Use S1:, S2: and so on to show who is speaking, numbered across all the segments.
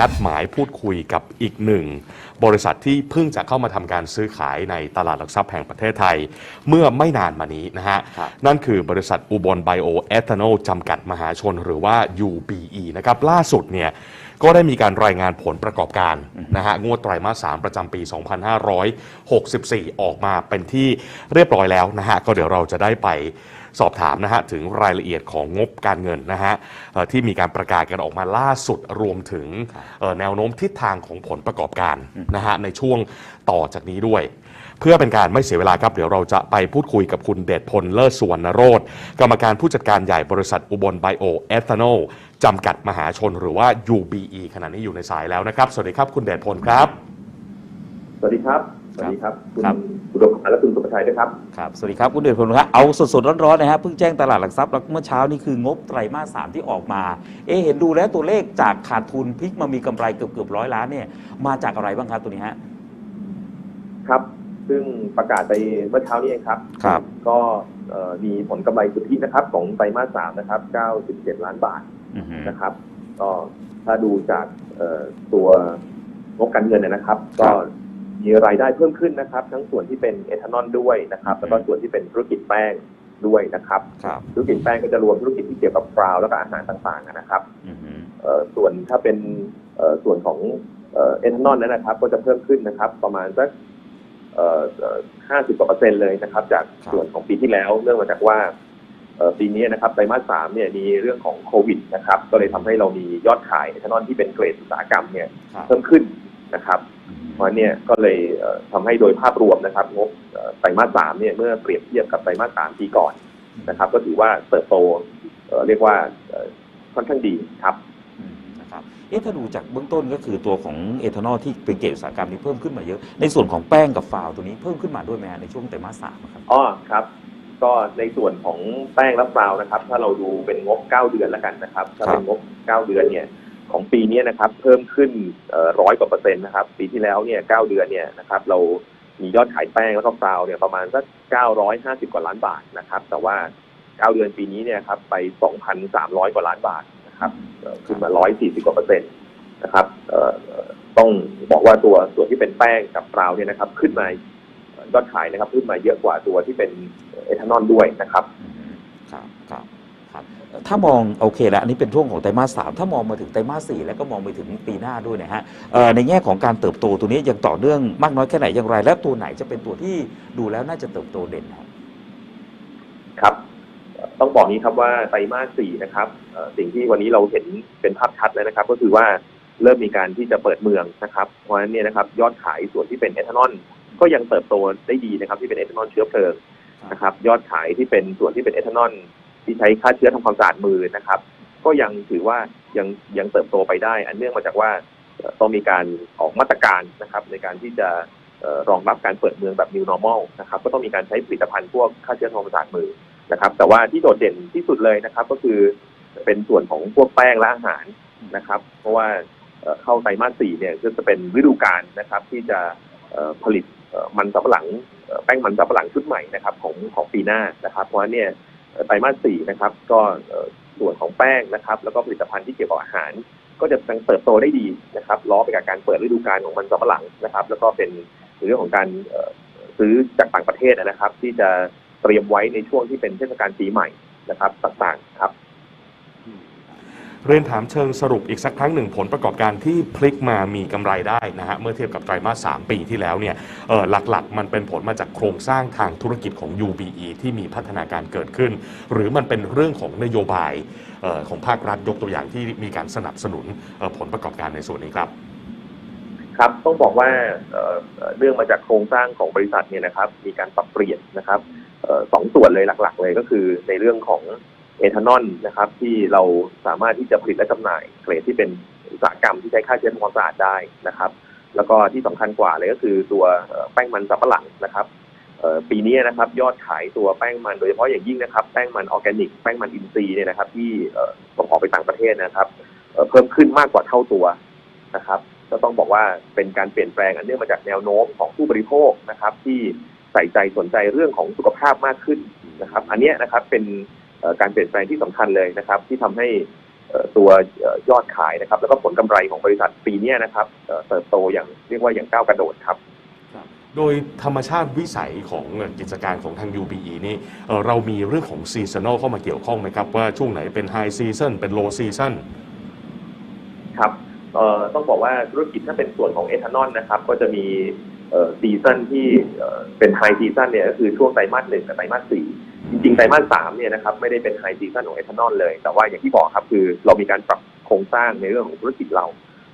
S1: นัดหมายพูดคุยกับอีกหนึ่ง บริษัทที่เพิ่งจะเข้ามาทำการซื้อขายในตลาดหลักทรัพย์แห่งประเทศไทย เมื่อไม่นานมานี้นะฮะ
S2: ครับ
S1: นั่นคือบริษัทอุบลไบโอเอทานอลจำกัดมหาชนหรือว่า UBE นะครับล่าสุดเนี่ยก็ได้มีการรายงานผลประกอบการนะฮะงวดไตรมาส 3 ประจำปี 2564 ออกมาเป็นที่เรียบร้อยแล้วนะฮะก็เดี๋ยวเราจะได้ไป สอบถามนะฮะถึงรายละเอียดของงบการเงินนะฮะเอ่อที่มีการประกาศกันออกมาล่าสุดรวมถึงเอ่อแนวโน้มทิศทางของผลประกอบการนะฮะในช่วงต่อจากนี้ด้วย เพื่อเป็นการไม่เสียเวลาครับ เดี๋ยวเราจะไปพูดคุยกับคุณเดชพลเลิศสุวรรณโรธกรรมการผู้จัดการใหญ่บริษัทอุบลไบโอเอทานอลจำกัดมหาชนหรือว่า UBE ขณะนี้อยู่ในสายแล้วนะครับ สวัสดีครับคุณเดชพลครับ
S3: สวัสดีครับ สวัสดีครับคุณ
S2: ครับ
S3: อุดมพันธ์และคุณสุภชัยด้วยครับ
S2: ครับสวัสดีครับคุณเดชพลครับเอาสดๆร้อนๆนะฮะเพิ่งแจ้งตลาดหลักทรัพย์แล้วเมื่อเช้านี่คืองบไตรมาสสามที่ออกมา เอะเห็นดูแล้วตัวเลขจากขาดทุนพลิกมามีกำไรเกือบเกือบร้อยล้านเนี่ยมาจากอะไรบ้างครับตัวนี้ฮะ
S3: ครับ ซึ่งประกาศไปเมื่อเช้านี้เองครับ
S2: ครับ
S3: ก็เอ่อมีผลกำไรสุทธินะครับ ของไตรมาสสามนะครับ 97 ล้านบาท
S2: อือฮึ
S3: นะครับ ก็ถ้าดูจากเอ่อตัวงบการเงินเนยนะครับ ก็ มีรายได้เพิ่มขึ้นนะครับ ทั้งส่วนที่เป็นเอทานอลด้วยนะครับ แล้วก็ส่วนที่เป็นธุรกิจแป้งด้วยนะครับ
S2: ครับ
S3: ธุรกิจแป้งก็จะรวมธุรกิจที่เกี่ยวกับฟราวแล้วก็อาหารต่างๆนะครับ
S2: อือฮึ
S3: เอ่อส่วนถ้าเป็นเอ่อส่วนของเอ่อเอทานอลนั้นนะครับ ก็จะเพิ่มขึ้นนะครับ ประมาณสักห้าสิบกว่าเปอร์เซ็นต์เลยนะครับ จากส่วนของปีที่แล้วเนื่องมาจากว่าเอ่อปีนี้นะครับไตรมาสสามเนี่ยมีเรื่องของโควิดนะครับ ก็เลยทำให้เรามียอดขายเอทานอลที่เป็นเกรดอุตสาหกรรมเนี่ย
S2: ครับ
S3: เพิ่มขึ้นนะครับ
S2: อือฮึ
S3: เพราะฉะนั้นเนี่ยก็เลยเอ่อทำให้โดยภาพรวมนะครับงบเอ่อไตรมาสสามเนี่ยเมื่อเปรียบเทียบกับไตรมาสสามปีก่อนนะครับ ก็ถือว่าเติบโตเอ่อเรียกว่าเอ่อค่อนข้างดีครับ
S2: อืมนะครับเอ๊ะถ้าดูจากเบื้องต้นก็คือตัวของเอทานอลที่เป็นเกรดอุตสาหกรรมนี้เพิ่มขึ้นมาเยอะ ในส่วนของแป้งกับฟาวตัวนี้เพิ่มขึ้นมาด้วยไหมฮะในช่วงไตรมาสสามอะครับ
S3: อ๋อครับ ก็ในส่วนของแป้งและฟราวนะครับ ถ้าเราดูเป็นงบ 9 เดือนแล้วกันนะครับ ถ้าเป็นงบ 9 เดือนเนี่ย ของปีนี้นะครับเพิ่มขึ้นร้อยกว่าเปอร์เซ็นต์นะครับ ปีที่แล้วเนี่ย9เดือนเนี่ยนะครับเรามียอดขายแป้งแล้วก็ฟาวเนี่ยประมาณสัก950กว่าล้านบาทนะครับ แต่ว่า9เดือนปีนี้เนี่ยครับไป2,300กว่าล้านบาทนะครับขึ้นมา140กว่าเปอร์เซ็นต์นะครับต้องบอกว่าตัวส่วนที่เป็นแป้งกับฟาวเนี่ยนะครับขึ้นมายอดขายนะครับขึ้นมาเยอะกว่าตัวที่เป็นเอทานอลด้วยนะครับ
S2: ครับครับ ครับถ้ามองโอเคแล้วอันนี้เป็นช่วงของไตรมาสสามถ้ามองมาถึงไตรมาสสี่แล้วก็มองไปถึงปีหน้าด้วยนะฮะในแง่ของการเติบโตตัวนี้ยังต่อเนื่องมากน้อยแค่ไหนอย่างไร และตัวไหนจะเป็นตัวที่ดูแล้วน่าจะเติบโตเด่นครับ
S3: ครับ ต้องบอกนี้ครับว่าไตรมาสสี่นะครับสิ่งที่วันนี้เราเห็นเป็นภาพชัดแล้วนะครับ ก็คือว่าเริ่มมีการที่จะเปิดเมืองนะครับ เพราะฉะนั้นเนี่ยนะครับยอดขายส่วนที่เป็นเอทานอลก็ยังเติบโตได้ดีนะครับที่เป็นเอทานอลเชื้อเพลิงนะครับยอดขายที่เป็นส่วนที่เป็นเอทานอล ที่ใช้ฆ่าเชื้อทำความสะอาดมือนะครับ ก็ยังถือว่ายังยังเติบโตไปได้ อันเนื่องมาจากว่าต้องมีการออกมาตรการนะครับ ในการที่จะรองรับการเปิดเมืองแบบ new normal นะครับ ก็ต้องมีการใช้ผลิตภัณฑ์พวกฆ่าเชื้อทำความสะอาดมือนะครับ แต่ว่าที่โดดเด่นที่สุดเลยนะครับ ก็คือเป็นส่วนของพวกแป้งและอาหารนะครับ เพราะว่าเข้าไตรมาสสี่เนี่ยก็จะเป็นฤดูกาลนะครับ ที่จะผลิตมันสำปะหลังแป้งมันสำปะหลังชุดใหม่นะครับของของปีหน้านะครับ เพราะฉะนั้นเนี่ย ไตรมาสสี่นะครับ ก็ส่วนของแป้งนะครับ แล้วก็ผลิตภัณฑ์ที่เกี่ยวกับอาหาร ก็จะยังเติบโตได้ดีนะครับล้อไปกับการเปิดฤดูกาลของมันสำปะหลังนะครับ แล้วก็เป็นเรื่องของการซื้อจากต่างประเทศนะครับ ที่จะเตรียมไว้ในช่วงที่เป็นเทศกาลปีใหม่นะครับต่างๆครับ
S1: เรียนถามเชิงสรุปอีกสักครั้งหนึ่งผลประกอบการที่พลิกมามีกำไรได้นะฮะเมื่อเทียบกับไตรมาส 3 ปีที่แล้วเนี่ยเออหลักๆ มันเป็นผลมาจากโครงสร้างทางธุรกิจของ UBE ที่มีพัฒนาการเกิดขึ้น หรือมันเป็นเรื่องของนโยบายออของภาครัฐยกตัวอย่างที่มีการสนับสนุนออผลประกอบการในส่วนนี้ครับ
S3: ครับต้องบอกว่าเเรื่องมาจากโครงสร้างของบริษัทเนี่ยนะครับมีการปรับเปลี่ยนนะครับออสองส่วนเลยหลัก ๆ เลยก็คือในเรื่องของ เอทานอลนะครับที่เราสามารถที่จะผลิตและจำหน่ายเกรดที่เป็นอุตสาหกรรมที่ใช้ฆ่าเชื้อทำความสะอาดได้นะครับ แล้วก็ที่สำคัญกว่าเลยก็คือตัวแป้งมันสำปะหลังนะครับปีนี้นะครับยอดขายตัวแป้งมันโดยเฉพาะอย่างยิ่งนะครับ แป้งมันออร์แกนิก แป้งมันอินทรีย์เนี่ยนะครับ ที่ส่งออกไปต่างประเทศนะครับ เพิ่มขึ้นมากกว่าเท่าตัวนะครับ ก็ต้องบอกว่าเป็นการเปลี่ยนแปลงอันเนื่องมาจากแนวโน้มของผู้บริโภคนะครับ ที่ใส่ใจสนใจเรื่องของสุขภาพมากขึ้นนะครับ อันนี้นะครับเป็น การเปลี่ยนแปลงที่สำคัญเลยนะครับ ที่ทำให้เอ่อตัวเอ่อยอดขายนะครับ แล้วก็ผลกำไรของบริษัทปีเนี้ยนะครับเอ่อเติบโตอย่างเรียกว่าอย่างก้าวกระโดดครับ
S1: โดยธรรมชาติวิสัยของกิจการของทาง UBE นี่เอ่อเรามีเรื่องของซีซัน a ลเข้ามาเกี่ยวข้องไหมครับ ว่าช่วงไหนเป็นไฮซีซั o นเป็นโลซีซั o น
S3: ครับเอ่อต้องบอกว่าธุรกิจถ้าเป็นส่วนของเอทานอลนะครับ ก็จะมีเอ่อซีซันที่เอ่อเป็นไฮซีซันเนี่ยก็คือช่วงไตรมาสหนึ่งกับไตรมาสสี่ จริงๆไตรมาสสามเนี่ยนะครับไม่ได้เป็นไฮซีซันของเอทานอลเลย แต่ว่าอย่างที่บอกครับคือเรามีการปรับโครงสร้างในเรื่องของธุรกิจเรา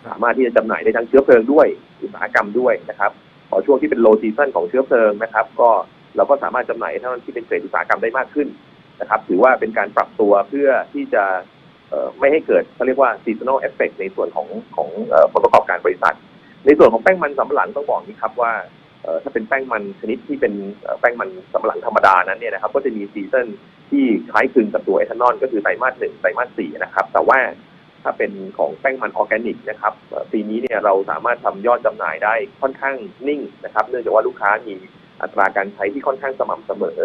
S3: สามารถที่จะจำหน่ายได้ทั้งเชื้อเพลิงด้วย อุตสาหกรรมด้วยนะครับพอช่วงที่เป็นโลซีซันของเชื้อเพลิงนะครับ ก็เราก็สามารถจำหน่ายเอทานอลที่เป็นเกรดอุตสาหกรรมได้มากขึ้นนะครับ ถือว่าเป็นการปรับตัวเพื่อที่จะไม่ให้เกิดเขาเรียกว่า seasonal effect ในส่วนของของผลประกอบการบริษัท ในส่วนของแป้งมันสำปะหลังต้องบอกนี้ครับว่า ถ้าเป็นแป้งมันชนิดที่เป็นแป้งมันสำหลังธรรมดานั้นเนี่ยนะครับ ก็จะมีซีซันที่คล้ายคลึงกับตัวเอทานอลก็คือไตรมาสหนึ่งไตรมาสสี่นะครับ แต่ว่าถ้าเป็นของแป้งมันออร์แกนิกนะครับปีนี้เนี่ยเราสามารถทำยอดจำหน่ายได้ค่อนข้างนิ่งนะครับ เนื่องจากว่าลูกค้ามีอัตราการใช้ที่ค่อนข้างสม่ำเสมอ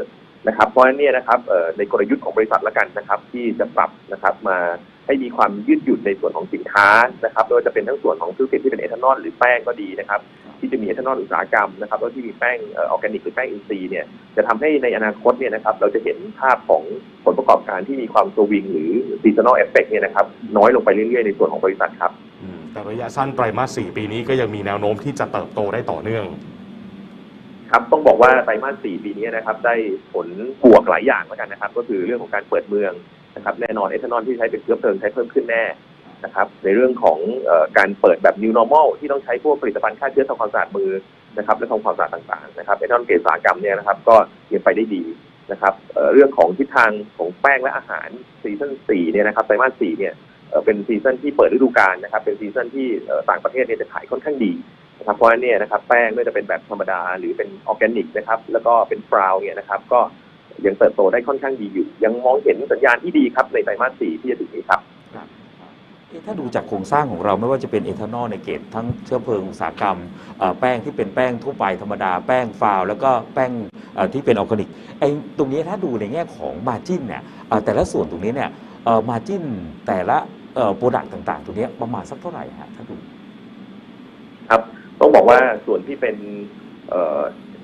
S3: นะครับ เพราะฉะนั้นเนี่ยนะครับในกลยุทธ์ของบริษัทละกันนะครับ ที่จะปรับนะครับมา ให้มีความยืดหยุ่นในส่วนของสินค้านะครับไม่ว่าจะเป็นทั้งส่วนของธุรกิจที่เป็นเอทานอลหรือแป้งก็ดีนะครับที่จะมีเอทานอลอุตสาหกรรมนะครับแล้วที่มีแป้งเออร์แกนิกหรือแป้งอินทรีย์เนี่ยจะทำให้ในอนาคตเนี่ยนะครับเราจะเห็นภาพของผลประกอบการที่มีความสวิงหรือซีซันอลเอฟเฟกเนี่ยนะครับน้อยลงไปเรื่อยๆ ในส่วนของบริษัทครับ
S1: อืมแต่ระยะสั้นไตรมาส4ปีนี้ก็ยังมีแนวโน้มที่จะเติบโตได้ต่อเนื่อง
S3: ครับต้องบอกว่าไตรมาสสี่ปีนี้นะครับได้ผลบวกหลายอย่างแล้วกันนะครับ ก็คือเรื่องของการเปิดเมือง นะครับแน่นอนเอทานอลที่ใช้เป็นเชื้อเพลิงใช้เพิ่มขึ้นแน่นะครับในเรื่องของอการเปิดแบบ new normal ที่ต้องใช้พวกผลิตภัณฑ์ฆ่าเชื้อทำความสะอาดมือนะครับและทำความสะอาดต่างๆนะครับเอทานอลเกษตรกรรมเนี่ยนะครับก็ยังไปได้ดีนะครับเเรื่องของทิศทางของแป้งและอาหารซีซั่นสี่เนี่ยนะครับไตรมาสสี่เนี่ยเเป็นซีซั่นที่เปิดฤดูกาลนะครับเป็นซีซั่นที่ต่างประเทศเนี่ยจะขายค่อนข้างดีนะครับเพราะฉะนั้นเนี่ยนะครับแป้งไม่ว่าจะเป็นแบบธรรมดาหรือเป็นออร์แกนิกนะครับแล้วก็เป็นฟราวเนี่ยนะครับก็ ยังเติบโตได้ค่อนข้างดีอยู่ ยังมองเห็นสัญญาณที่ดีครับในไตรมาสสี่ที่จะถึงนี้ครับ
S2: เอ๊ะถ้าดูจากโครงสร้างของเราไม่ว่าจะเป็นเอทานอลในเกตทั้งเชื้อเพลิงอุตสาหกรรมเอ่อแป้งที่เป็นแป้งทั่วไปธรรมดาแป้งฟาว แล้วก็แป้งเอ่อที่เป็นออร์แกนิกไอ้ตรงนี้ถ้าดูในแง่ของมาจิ้นเนี่ยเอ่อแต่ละส่วนตรงนี้เนี่ยมาจิ้นแต่ละโปรดักต์ต่าง ๆตรงนี้ประมาณสักเท่าไหร่ฮะถ้าดู
S3: ครับ ต้องบอกว่าส่วนที่เป็น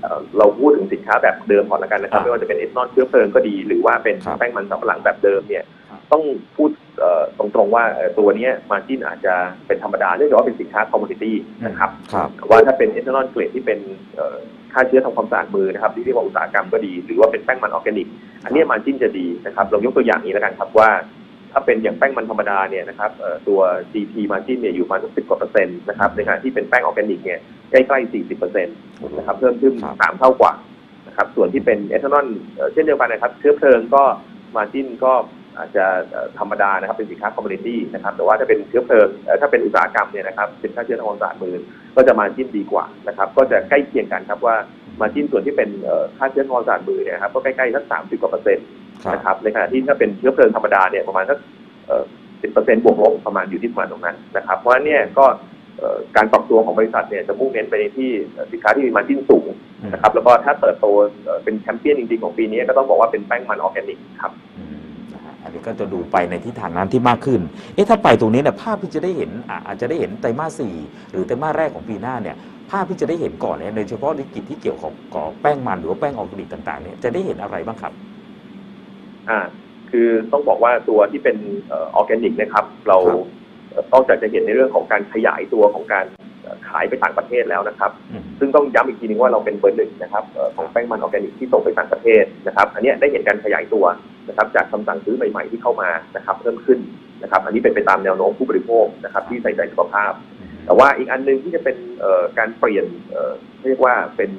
S3: เอ่อเอ่อเราพูดถึงสินค้าแบบเดิมก่อนละกันนะครับ
S2: อ่า
S3: ไม่ว่าจะเป็นเอทานอลเชื้อเพลิงก็ดี หรือว่าเป็น
S2: ครับ
S3: แป้งมันสำปะหลังแบบเดิมเนี่ย
S2: ครับ
S3: ต้องพูดเอ่อตรงๆว่าเอ่อตัวเนี้มาจิ้นอาจจะเป็นธรรมดาเนื่องจากว่าเป็นสินค้าคอมมูนิตี้นะครับ
S2: ครับ
S3: ว่าถ้าเป็นเอทานอลเกรดที่เป็นเอ่อฆ่าเชื้อทำความสะอาดมือนะครับที่เรียกว่าอุตสาหกรรมก็ดี หรือว่าเป็นแป้งมันออร์แกนิก อันเนี้มาจิ้นจะดีนะครับเรายกตัวอย่างนี้แล้วกันครับว่าถ้าเป็นอย่างแป้งมันธรรมดาเนี่ยนะครับเอ่อตัว GP margin เนี่ยอยู่ประมาณสักสิบกว่าเปอร์เซ็นต์นะครับในขณะที่เป็นแป้งออร์แกนิกเนี่ย ใกล้ๆสี่สิบเปอร์เซ็นต์นะครับเพิ่มขึ้น
S2: ครับ
S3: สามเท่ากว่านะครับส่วนที่เป็นเอทานอลเอ่อเช่นเดียวกันนะครับ เชื้อเพลิงก็มาจิ้นก็อาจจะเอ่อธรรมดานะครับเป็นสินค้าคอมมูนิตี้นะครับแต่ว่าถ้าเป็นเชื้อเพลิงเอ่อถ้าเป็นอุตสาหกรรมเนี่ยนะครับสินค้าเชื้อทำความสะอาดมือก็จะมาจิ้นดีกว่านะครับก็จะใกล้เคียงกันครับว่ามาจิ้นส่วนที่เป็นเอ่อค่าเชื้อทำความสะอาดมือเนี่ยนะครับก็ใกล้ๆสักสามสิบกว่าเปอร์เซ็นต์
S2: ครับ
S3: นะครับในขณะที่ถ้าเป็นเชื้อเพลิงธรรมดาเนี่ยประมาณสักสิบเปอร์เซ็นต์บวกลบประมาณอยู่ที่ประมาณตรงนั้นนะครับเพราะฉะนั้นเนี่ยก็เอ่อ การปรับตัวของบริษัทเนี่ยจะมุ่งเน้นไปในที่เอ่อสินค้าที่มีมาจิ้นสูงนะครับ แล้วก็ถ้าเติบโตเอ่อเป็นแชมเปี้ยนจริงๆของปีนี้ก็ต้องบอกว่าเป็นแป้งมันออร์แกนิกครับ
S2: อืมนะฮะอันนี้ก็จะดูไปในทิศทางนั้นที่มากขึ้น เอ๊ะถ้าไปตรงนี้เนี่ยภาพที่จะได้เห็นอะอาจจะได้เห็นไตรมาสสี่หรือไตรมาสแรกของปีหน้าเนี่ยภาพที่จะได้เห็นก่อนเนี่ยโดยเฉพาะธุรกิจที่เกี่ยวของกับแป้งมันหรือว่าแป้งออร์แกนิกต่างๆเนี่ยจะได้เห็นอะไรบ้างครับ
S3: อ่า คือต้องบอกว่าตัวที่เป็นเออร์แกนิกนะครับ เรา
S2: ครับ
S3: เอ่อต้องจากจะเห็นในเรื่องของการขยายตัวของการเอ่อขายไปต่างประเทศแล้วนะครับ
S2: อืม
S3: ซึ่งต้องย้ำอีกทีนึงว่าเราเป็นเบอร์หนึ่งนะครับเอ่อของแป้งมันออร์แกนิกที่ส่งไปต่างประเทศนะครับ อันเนี้ยได้เห็นการขยายตัวนะครับจากคำสั่งซื้อใหม่ๆที่เข้ามานะครับเพิ่มขึ้นนะครับ อันนี้เป็นไปตามแนวโน้มผู้บริโภคนะครับที่ใส่ใจสุขภาพ แต่ว่าอีกอันหนึงที่จะเป็นเอ่อการเปลี่ยนเอ่อเรียกว่าเป็น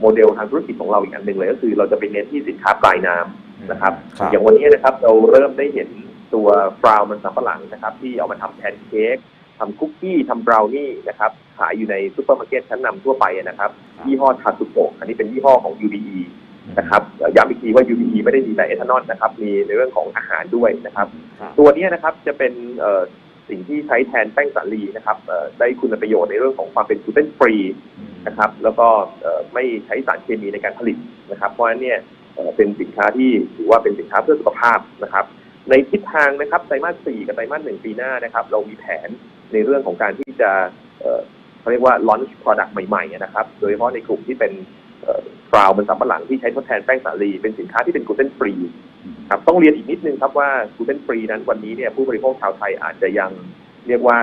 S3: โมเดลทางธุรกิจของเราอีกอันหนึ่งเลยก็คือเราจะไปเน้นที่สินค้าปลายน้ำนะครับ
S2: ครับ
S3: อย่างวันนี้นะครับเราเริ่มได้เห็น ตัวฟราวมันสำปะหลังนะครับ ที่เอามาทำแพนเค้กทำคุกกี้ทำบราวนี่นะครับ ขายอยู่ในซูเปอร์มาร์เก็ตชั้นนำทั่วไปนะครับ ยี่ห้อทาสุโกะอันนี้เป็นยี่ห้อของ UBE นะครับเอ่อย้ำอีกทีว่า UBE ไม่ได้มีแต่เอทานอลนะครับ มีในเรื่องของอาหารด้วยนะครับ
S2: ครับ
S3: ตัวเนี้ยนะครับจะเป็นเอ่อสิ่งที่ใช้แทนแป้งสาลีนะครับเอ่อได้คุณประโยชน์ในเรื่องของความเป็นกลูเตนฟรีนะครับ แล้วก็เอ่อไม่ใช้สารเคมีในการผลิตนะครับ เพราะฉะนั้นเนี่ยเอ่อเป็นสินค้าที่ถือว่าเป็นสินค้าเพื่อสุขภาพนะครับ ในทิศทางนะครับไตรมาสสี่กับไตรมาสหนึ่งปีหน้านะครับ เรามีแผนในเรื่องของการที่จะเอ่อเขาเรียกว่า launch product ใหม่ๆนะครับ โดยเฉพาะในกลุ่มที่เป็นฟราวมันสำปะหลังที่ใช้ทดแทนแป้งสาลี เป็นสินค้าที่เป็นกลูเตนฟรีครับต้องเรียนอีกนิดนึงครับว่ากลูเตนฟรีนั้นวันนี้เนี่ยผู้บริโภคชาวไทยอาจจะยังเรียกว่า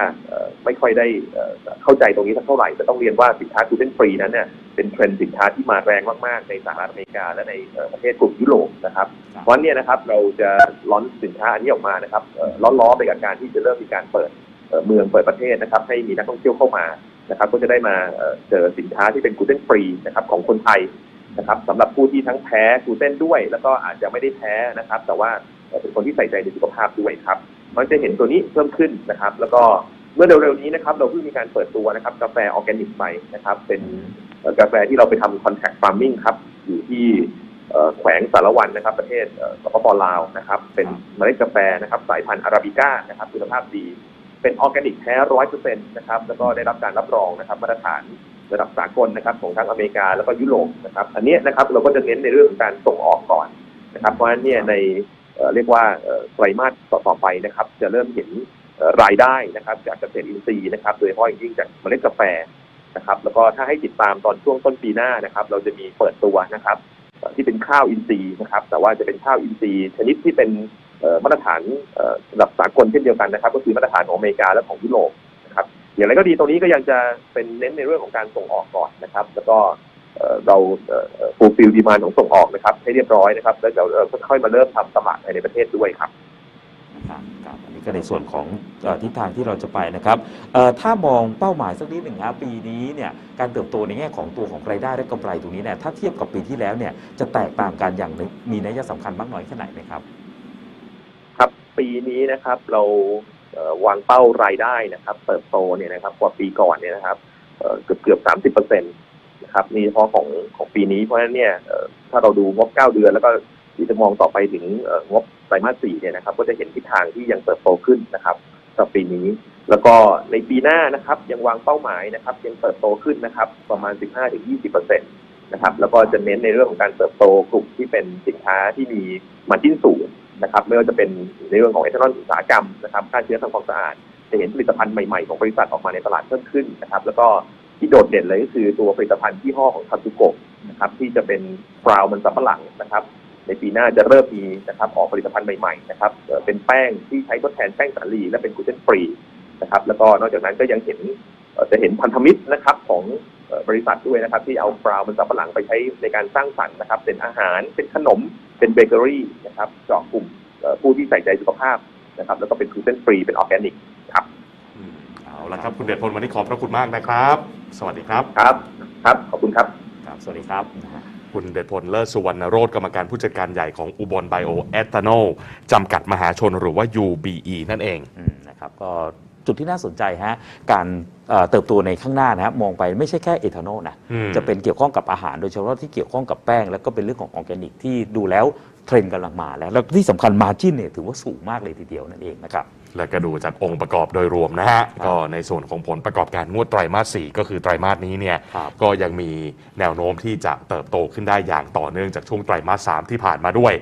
S3: ไม่ค่อยได้เอ่อเข้าใจตรงนี้สักเท่าไหร่แต่ต้องเรียนว่าสินค้ากลูเตนฟรีนั้นเนี่ย เป็นเทรนด์สินค้าที่มาแรงมาก ๆ ในสหรัฐอเมริกาและในเอ่อประเทศกลุ่มยุโรปนะครับ
S2: ครับ
S3: เพราะฉะนั้นเนี่ยนะครับเราจะล้อนสินค้าอันนี้ออกมานะครับเอ่อล้อๆไปกับการที่จะเริ่มมีการเปิดเอ่อเมืองเปิดประเทศนะครับ ให้มีนักท่องเที่ยวเข้ามานะครับ ก็จะได้มาเอ่อเจอสินค้าที่เป็นกลูเตนฟรีนะครับของคนไทยนะครับสำหรับผู้ที่ทั้งแพ้กลูเตนด้วย แล้วก็อาจจะไม่ได้แพ้นะครับ แต่ว่าเอ่อเป็นคนที่ใส่ใจในสุขภาพด้วยครับมันจะเห็นตัวนี้เพิ่มขึ้นนะครับ แล้วก็เมื่อเร็วๆนี้นะครับ เราเพิ่งมีการเปิดตัวนะครับกาแฟออร์แกนิกไปนะครับ เป็นเอ่อ กาแฟที่เราไปทำคอนแทคฟาร์มิ่งครับ อยู่ที่แขวงสารวันนะครับ ประเทศเอ่อสปปลาวนะครับ เป็นเมล็ดกาแฟนะครับ สายพันธุ์อาราบิก้านะครับ คุณภาพดี เป็นออร์แกนิกแท้ร้อยเปอร์เซ็นต์นะครับ แล้วก็ได้รับการรับรองนะครับ มาตรฐานระดับสากลนะครับ ของทั้งอเมริกาแล้วก็ยุโรปนะครับ อันนี้นะครับเราก็จะเน้นในเรื่องของการส่งออกก่อนนะครับ เพราะฉะนั้นเนี่ยในเรียกว่าไตรมาสต่อๆไปนะครับ จะเริ่มเห็นรายได้นะครับ จากเกษตรอินทรีย์นะครับ โดยเฉพาะอย่างยิ่งจากเมล็ดกาแฟ นะครับ แล้วก็ถ้าให้ติดตามตอนช่วงต้นปีหน้านะครับ เราจะมีเปิดตัวนะครับที่เป็นข้าวอินทรีย์นะครับ แต่ว่าจะเป็นข้าวอินทรีย์ชนิดที่เป็นมาตรฐานระดับสากลเช่นเดียวกันนะครับ ก็คือมาตรฐานของอเมริกาและของยุโรปนะครับอย่างไรก็ดีตรงนี้ก็ยังจะเป็นเน้นในเรื่องของการส่งออกก่อนนะครับ แล้วก็เราฟูลฟิลดีมานของส่งออกนะครับ ให้เรียบร้อยนะครับ แล้วเดี๋ยวค่อยๆมาเริ่มทำตลาดภายในประเทศด้วยครับ
S2: ครันในส่วนของอทิศทางที่เราจะไปนะครับถ้ามองเป้าหมายสักนิดหนึ่งครับปีนี้เนี่ยการเติบโตในแง่ของตัวของรายได้และกำไรตรงนี้เนี่ยถ้าเทียบกับปีที่แล้วเนี่ยจะแตกต่างกันอย่างมีนัยสำคัญมากน้อยแค่ไหนไหมครับ
S3: ครับปีนี้นะครับเราวางเป้ารายได้นะครับ เติบโตเนี่ยนะครับกว่าปีก่อนเนี่ยนะครับเกือบเกือบสามสิบเปอร์เซ็นต์นะครับนี่เฉพาะของของปีนี้เพราะฉะนั้นเนี่ยถ้าเราดูงบเก้าเดือน แล้วก็ที่จะมองต่อไปถึงงบ ไตรมาสสี่เนี่ยนะครับก็จะเห็นทิศทางที่ยังเติบโตขึ้นนะครับสำหรับปีนี้ แล้วก็ในปีหน้านะครับยังวางเป้าหมายนะครับยังเติบโตขึ้นนะครับประมาณ 15-20%เปอร์เซ็นต์นะครับแล้วก็จะเน้นในเรื่องของการเติบโตกลุ่มที่เป็นสินค้าที่มีมาจิ้นสูงนะครับไม่ว่าจะเป็นในเรื่องของเอทานอลอุตสาหกรรมนะครับฆ่าเชื้อทำความสะอาดจะเห็นผลิตภัณฑ์ใหม่ๆของบริษัทออกมาในตลาดเพิ่มขึ้นนะครับแล้วก็ที่โดดเด่นเลยก็คือตัวผลิตภัณฑ์ที่ห้อของทาตุโกะนะครับที่จะเป็นฟราวมันสำปะหลังนะครับ ในปีหน้าจะเริ่มมีนะครับออกผลิตภัณฑ์ใหม่ๆนะครับเอ่อเป็นแป้งที่ใช้ทดแทนแป้งสาลีและเป็นกลูเตนฟรีนะครับแล้วก็นอกจากนั้นก็ยังเห็นเอ่อจะเห็นพันธมิตรนะครับของเอ่อบริษัทด้วยนะครับ ที่เอาฟราวมันสำปะหลังไปใช้ในการสร้างสรรค์นะครับ เป็นอาหารเป็นขนมเป็นเบเกอรี่นะครับเจาะกลุ่มเอ่อผู้ที่ใส่ใจสุขภาพนะครับแล้วก็เป็นกลูเตนฟรีเป็นออร์แกนิกครับ
S1: อืมเอาละครับคุณเดชพลวันนี้ขอบพระคุณมากนะครับ สวัสดีครับ
S3: ครับ ครับขอบคุณครับ
S2: ครับ สวัสดีครับนะฮะ
S1: คุณเดชพลเลิศสุวรรณโรธกรรมการผู้จัดการใหญ่ของอุบลไบโอแอตานอลจำกัดมหาชนหรือว่า UBE นั่นเอง
S2: อืมนะครับก็จุดที่น่าสนใจฮะการเอ่อเติบโตในข้างหน้านะฮะมองไปไม่ใช่แค่เอทานอลนะ
S1: อืม
S2: จะเป็นเกี่ยวข้องกับอาหารโดยเฉพาะที่เกี่ยวข้องกับแป้ง แล้วก็เป็นเรื่องของออร์แกนิกที่ดูแล้วเทรนด์กำลังมาแล้ว แล้วที่สำคัญมาจิ้นเนี่ยถือว่าสูงมากเลยทีเดียวนั่นเองนะครับ
S1: และก็ดูจากองค์ประกอบโดยรวมนะฮะ
S2: ครับ
S1: ก็ในส่วนของผลประกอบการงวดไตรมาส4ก็คือไตรมาสนี้เนี่ย
S2: ครับ
S1: ก็ยังมีแนวโน้มที่จะเติบโตขึ้นได้อย่างต่อเนื่องจากช่วงไตรมาส3ที่ผ่านมาด้วย